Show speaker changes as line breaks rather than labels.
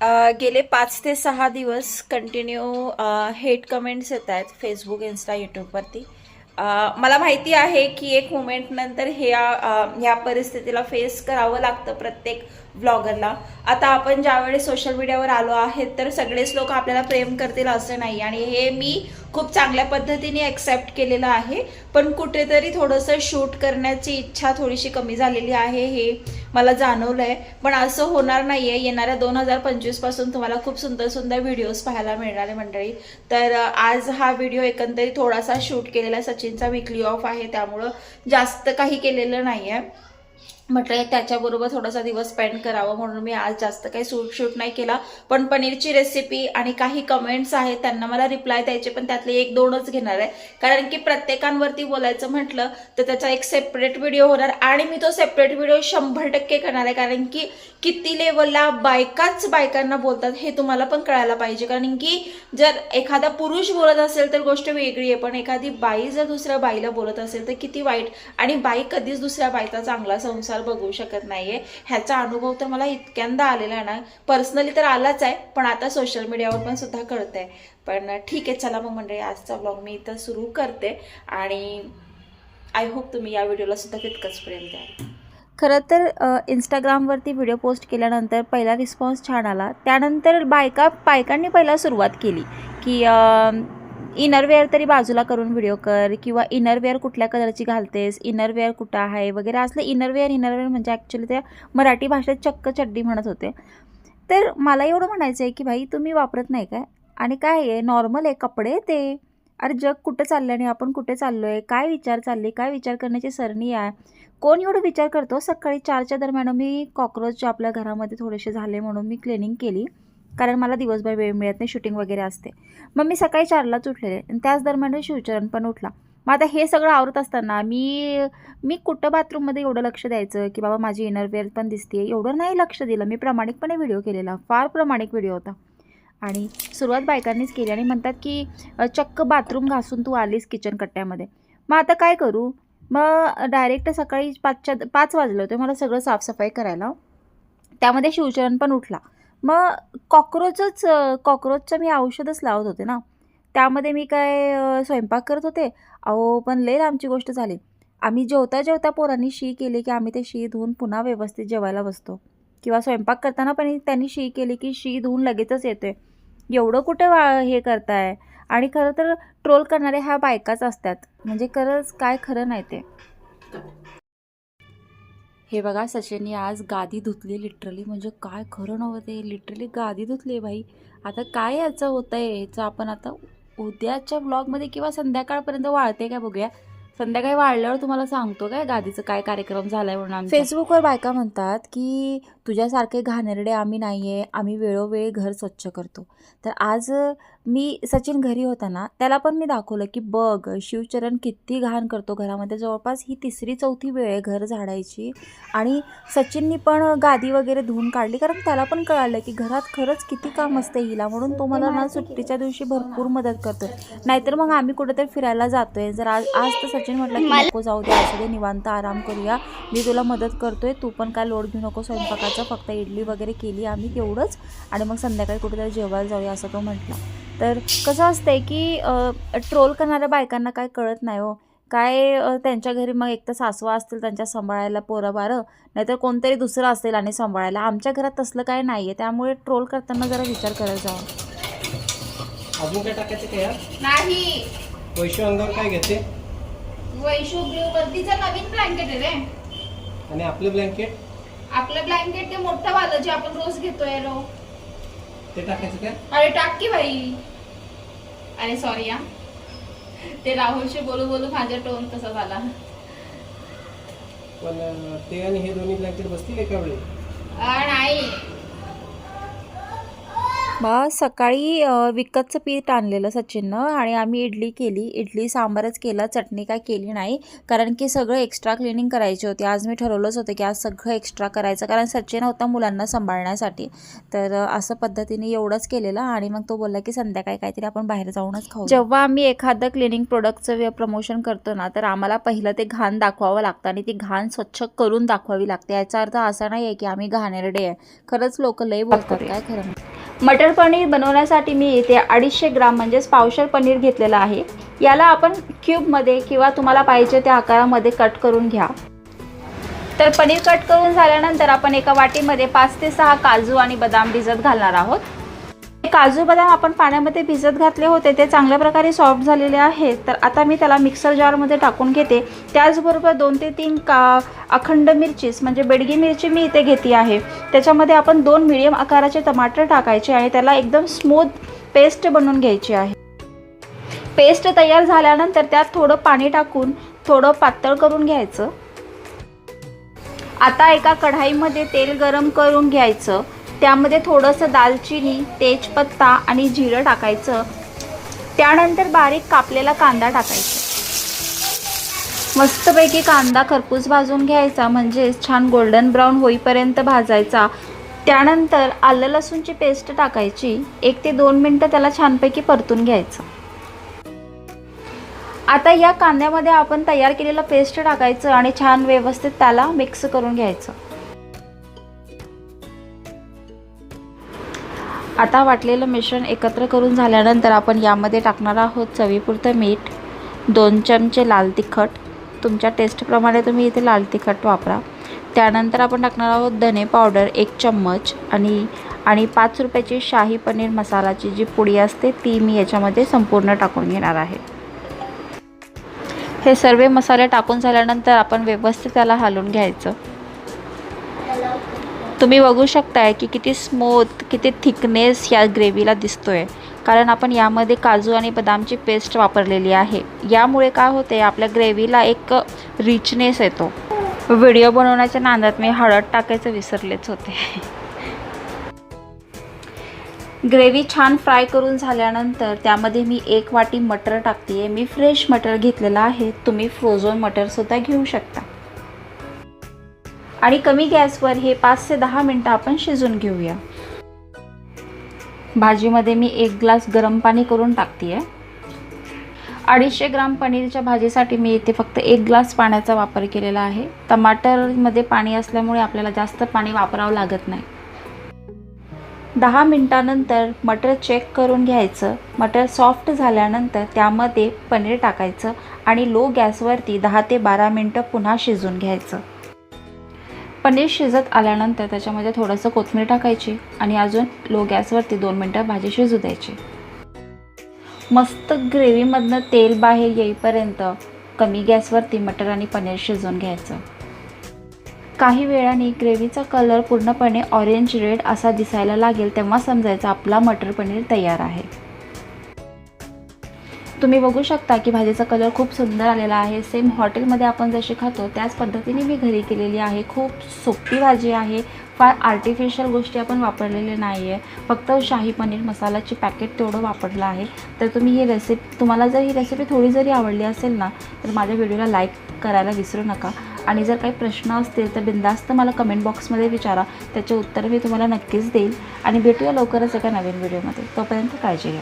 गेले पाच ते सहा दिवस कंटिन्यू हेट कमेंट्स येत आहेत फेसबुक इन्स्टा यूट्यूबवरती मला माहिती आहे की एक मुमेंट नंतर ह्या परिस्थितीला फेस करावं लागतं प्रत्येक ब्लॉगरला आता आपण ज्यावेळी सोशल मीडियावर आलो आहेत तर सगळेच लोक आपल्याला प्रेम करतील असं नाही. आणि हे मी खूप चांगल्या पद्धतीने ॲक्सेप्ट केलेलं आहे. पण कुठेतरी थोडंसं शूट करण्याची इच्छा थोडीशी कमी झालेली आहे हे मला जाणवलं आहे पण असं होणार नाही आहे येणाऱ्या दोन हजार पंचवीसपासून तुम्हाला खूप सुंदर सुंदर व्हिडिओज पाहायला मिळणार आहे मंडळी. तर आज हा व्हिडिओ एकंदरीत थोडासा शूट केलेला आहे सचिनचा विकली ऑफ आहे. त्यामुळं जास्त काही केलेलं नाही आहे म्हटलं त्याच्याबरोबर थोडासा दिवस स्पेंड करावं म्हणून मी आज जास्त काही सूट शूट नाही केला. पण पनीरची रेसिपी आणि काही कमेंट्स आहेत त्यांना मला रिप्लाय द्यायचे पण त्यातले एक दोनच घेणार आहे. कारण की प्रत्येकांवरती बोलायचं म्हटलं तर त्याचा एक सेपरेट व्हिडिओ होणार आणि मी तो सेपरेट व्हिडिओ शंभर टक्के करणार आहे. कारण की किती लेवलला बायकाच बायकांना बोलतात हे तुम्हाला पण कळायला पाहिजे. कारण की जर एखादा पुरुष बोलत असेल तर गोष्ट वेगळी आहे. पण एखादी बाई जर दुसऱ्या बाईला बोलत असेल तर किती वाईट. आणि बाई कधीच दुसऱ्या बाईचा चांगला संसार बघू शकत नाहीये. ह्याचा अनुभव तर मला इतक्यांदा आलेला आहे ना पर्सनली तर आलाच आहे पण आता सोशल मीडियावर पण सुद्धा कळतंय. पण ठीक आहे चला मग मंडळी आजचा ब्लॉग मी इथं सुरू करते आणि आय होप तुम्ही या व्हिडिओला सुद्धा तितकंच प्रेम द्याल. खरं तर इंस्टाग्रामवरती व्हिडिओ पोस्ट केल्यानंतर पहिला रिस्पॉन्स छान आला. त्यानंतर बायका बायकांनी पहिला सुरुवात केली की इनरवेअर तरी बाजूला करून व्हिडिओ कर किंवा इनरवेअर कुठल्या कलरची घालतेस इनरवेअर कुठं आहे वगैरे असलं इनरवेअर इनरवेअर म्हणजे ॲक्च्युली त्या मराठी भाषेत चक्क चड्डी म्हणत होते. तर मला एवढं म्हणायचं आहे की भाई तुम्ही वापरत नाही काय? आणि काय आहे? नॉर्मल आहे कपडे ते. अरे जग कुठं चाललं आणि आपण कुठे चाललो आहे काय विचार चालले? काय विचार करण्याची सरणी आहे? कोण एवढं विचार करतो? सकाळी चारच्या दरम्यान मी कॉक्रोच आपल्या घरामध्ये थोडेसे झाले म्हणून मी क्लिनिंग केली. कारण मला दिवसभर वेळ मिळत नाही शूटिंग वगैरे असते. मग मी सकाळी चारलाच उठलेले आणि त्याच दरम्यान शिवचरण पण उठला. मग आता हे सगळं आवरत असताना मी मी कुठं बाथरूममध्ये एवढं लक्ष द्यायचं की बाबा माझी इनरवेअर पण दिसते एवढं नाही लक्ष दिलं. मी प्रामाणिकपणे व्हिडिओ केलेला. फार प्रामाणिक व्हिडिओ होता. आणि सुरुवात बायकांनीच केली आणि म्हणतात की चक्क बाथरूम घासून तू आलीस किचन कट्ट्यामध्ये. मग आता काय करू? मग डायरेक्ट सकाळी पाचच्या पाच वाजले होते. मला सगळं साफसफाई करायला. त्यामध्ये शिवचरण पण उठला. मग कॉक्रोचच कॉक्रोचचं मी औषधच लावत होते ना. त्यामध्ये मी काय स्वयंपाक करत होते. अहो पण लई आमची गोष्ट झाली. आम्ही जेवता जेवता पोरांनी शी केली की आम्ही ते शी धुवून पुन्हा व्यवस्थित जेवायला बसतो. किंवा स्वयंपाक करताना पण त्यांनी शी केली की शी धुवून लगेचच येतोय. एवढं कुठे वा हे करताय? आणि खरं तर ट्रोल करणारे ह्या बायकाच असतात. म्हणजे खरंच काय खरं नाही ते. हे बघा सचिनने आज गादी धुतली लिटरली म्हणजे काय खरं नव्हते लिटरली गादी धुतली बाई. आता काय याचं होतं आहे ह्याचं आपण आता उद्याच्या ब्लॉगमध्ये किंवा संध्याकाळपर्यंत वाळते काय बघूया. संध्याकाळी वाढल्यावर तुम्हाला सांगतो काय गादीचं काय कार्यक्रम झालाय म्हणून फेसबुकवर बायका म्हणतात की तुझ्यासारखे घाणेरडे आम्ही नाही आहे आम्ही वेळोवेळी घर स्वच्छ करतो. तर आज मी सचिन घरी होता ना त्याला पण मी दाखवलं की बघ शिवचरण किती घाण करतो घरामध्ये. जवळपास ही तिसरी चौथी वेळ आहे घर झाडायची. आणि सचिननी पण गादी वगैरे धुवून काढली कारण त्याला पण कळालं की घरात खरंच किती काम असते हिला म्हणून तो मला ना सुट्टीच्या दिवशी भरपूर मदत करतोय. नाहीतर मग आम्ही कुठेतरी फिरायला जातोय. जर आज आज तर सचिन म्हटलं की नको जाऊ दे असू दे निवांत आराम करूया. मी तुला मदत करतोय तू पण काय लोड घेऊ नको स्वयंपाकाचं फक्त इडली वगैरे केली आम्ही तेवढंच. आणि मग संध्याकाळी कुठेतरी जेवायला जाऊया असं तो म्हटला. तर कसं असतंय की ट्रोल करणाऱ्या बायकांना काय कळत नाही हो. काय त्यांच्या घरी मग एक तर सासवा असतील त्यांच्या सांभाळायला पोरं बारं नाहीतर कोणतरी दुसरं असेल आणि सांभाळायला. आमच्या घरात तसलं काय नाही आहे त्यामुळे ट्रोल करताना जरा विचार करत जावा.
अजून काय टाकायचं काय
नाही.
वैशू अंगावर काय घेते?
वैशू वरतीचं नवीन ब्लँकेट आहे रे.
आणि आपलं ब्लँकेट
आपलं ब्लँकेट ते मोठं वालं जे आपण रोज घेतोय रो.
ते टाकायचं काय?
अरे टाक की बाई. अरे सॉरी हा. ते राहुलशी बोलू बोलू माझा टोन तसा झाला.
पण ते आणि हे दोन्ही ब्लँकेट बसतील एका वेळी.
नाही.
बा सकाळी विकतचं पीठ आणलेलं सचिननं आणि आम्ही इडली केली. इडली सांबारच केला चटणी काय केली नाही. कारण की सगळं एक्स्ट्रा क्लिनिंग करायची होती. आज मी ठरवलंच होतं की आज सगळं एक्स्ट्रा करायचं. कारण सचिन होता मुलांना सांभाळण्यासाठी. तर असं पद्धतीने एवढंच केलेलं आणि मग तो बोलला की संध्याकाळी काहीतरी आपण बाहेर जाऊनच खाऊ जेव्हा आम्ही एखादं क्लिनिंग प्रोडक्टचं प्रमोशन करतो ना तर आम्हाला पहिलं ते घाण दाखवावं लागतं आणि ती घाण स्वच्छ करून दाखवावी लागते. याचा अर्थ असा नाही आहे की आम्ही घाणेरडे आहे. खरंच लोक लय बोलतात. काय खरं. मटर पनीर बनवण्यासाठी मी इथे अडीचशे ग्राम म्हणजेच पावशर पनीर घेतलेलं आहे. याला आपण क्यूबमध्ये किंवा तुम्हाला पाहिजे त्या आकारामध्ये कट करून घ्या. तर पनीर कट करून झाल्यानंतर आपण एका वाटीमध्ये पाच ते सहा काजू आणि बदाम भिजत घालणार आहोत. काजू बदाम आपण पाण्यामध्ये भिजत घातले होते ते चांगल्या प्रकारे सॉफ्ट झालेले आहेत. तर आता मी त्याला मिक्सर जारमध्ये टाकून घेते. त्याचबरोबर दोन ते तीन का अखंड मिरचीस म्हणजे बेडगी मिरची मी इथे घेते आहे. त्याच्यामध्ये आपण दोन मिडियम आकाराचे टमाटर टाकायचे आणि त्याला एकदम स्मूथ पेस्ट बनवून घ्यायची आहे. पेस्ट तयार झाल्यानंतर त्यात थोडं पाणी टाकून थोडं पातळ करून घ्यायचं. आता एका कढाईमध्ये तेल गरम करून घ्यायचं. त्यामध्ये थोडंसं दालचिनी तेजपत्ता आणि जिरं टाकायचं. त्यानंतर बारीक कापलेला कांदा टाकायचा. मस्तपैकी कांदा खरपूस भाजून घ्यायचा म्हणजेच छान गोल्डन ब्राऊन होईपर्यंत भाजायचा. त्यानंतर आलं लसूणची पेस्ट टाकायची. एक ते दोन मिनटं त्याला छानपैकी परतून घ्यायचं. आता या कांद्यामध्ये आपण तयार केलेलं पेस्ट टाकायचं आणि छान व्यवस्थित त्याला मिक्स करून घ्यायचं. आता वाटलेलं मिश्रण एकत्र करून झाल्यानंतर आपण यामध्ये टाकणार आहोत चवीपुरतं मीठ दोन चमचे लाल तिखट. तुमच्या टेस्टप्रमाणे तुम्ही इथे लाल तिखट वापरा. त्यानंतर आपण टाकणार आहोत धने पावडर एक चम्मच आणि आणि पाच रुपयाची शाही पनीर मसालाची जी पुडी असते ती मी याच्यामध्ये संपूर्ण टाकून घेणार आहे. हे सर्व मसाले टाकून झाल्यानंतर आपण व्यवस्थित त्याला हलवून घ्यायचं. तुम्ही बघू शकताय की किती स्मूथ किती थिकनेस या ग्रेव्हीला दिसतो आहे कारण आपण यामध्ये काजू आणि बदामची पेस्ट वापरलेली आहे. यामुळे काय होते आपल्या ग्रेव्हीला एक रिचनेस येतो. व्हिडिओ बनवण्याच्या नांदात मी हळद टाकायचं विसरलेच होते. ग्रेव्ही छान फ्राय करून झाल्यानंतर त्यामध्ये मी एक वाटी मटर टाकते आहे मी फ्रेश मटर घेतलेलं आहे. तुम्ही फ्रोझन मटरसुद्धा घेऊ शकता. आणि कमी गॅसवर हे पाच ते दहा मिनटं आपण शिजून घेऊया. भाजीमध्ये मी एक ग्लास गरम पाणी करून टाकते आहे अडीचशे ग्राम पनीरच्या भाजीसाठी मी इथे फक्त एक ग्लास पाण्याचा वापर केलेला आहे. टमाटरमध्ये पाणी असल्यामुळे आपल्याला जास्त पाणी वापरावं लागत नाही. दहा मिनटानंतर मटर चेक करून घ्यायचं. मटर सॉफ्ट झाल्यानंतर त्यामध्ये पनीर टाकायचं आणि लो गॅसवरती दहा ते बारा मिनटं पुन्हा शिजून घ्यायचं. पनीर शिजत आल्यानंतर त्याच्यामध्ये थोडंसं कोथिंबीर टाकायची आणि अजून लो गॅसवरती दोन मिनटं भाजी शिजू द्यायची. मस्त ग्रेव्हीमधनं तेल बाहेर येईपर्यंत कमी गॅसवरती मटर आणि पनीर शिजवून घ्यायचं. काही वेळाने ग्रेव्हीचा कलर पूर्णपणे ऑरेंज रेड असा दिसायला लागेल तेव्हा समजायचं आपला मटर पनीर तयार आहे. तुम्ही बघू शकता की भाजीचा कलर खूप सुंदर आलेला आहे. सेम हॉटेलमध्ये आपण जशी खातो त्याच पद्धतीने मी घरी केलेली आहे. खूप सोपी भाजी आहे. फार आर्टिफिशियल गोष्टी आपण वापरलेल्या नाही आहे फक्त शाही पनीर मसालाची पॅकेट तेवढं वापरलं आहे. तर तुम्ही ही रेसिपी तुम्हाला जर ही रेसिपी थोडी जरी आवडली असेल ना तर माझ्या व्हिडिओला लाईक करायला विसरू नका. आणि जर काही प्रश्न असतील तर बिंदास्त मला कमेंट बॉक्समध्ये विचारा. त्याचे उत्तर मी तुम्हाला नक्कीच देईल. आणि भेटूया लवकरच एका नवीन व्हिडिओमध्ये तोपर्यंत काळजी घ्या.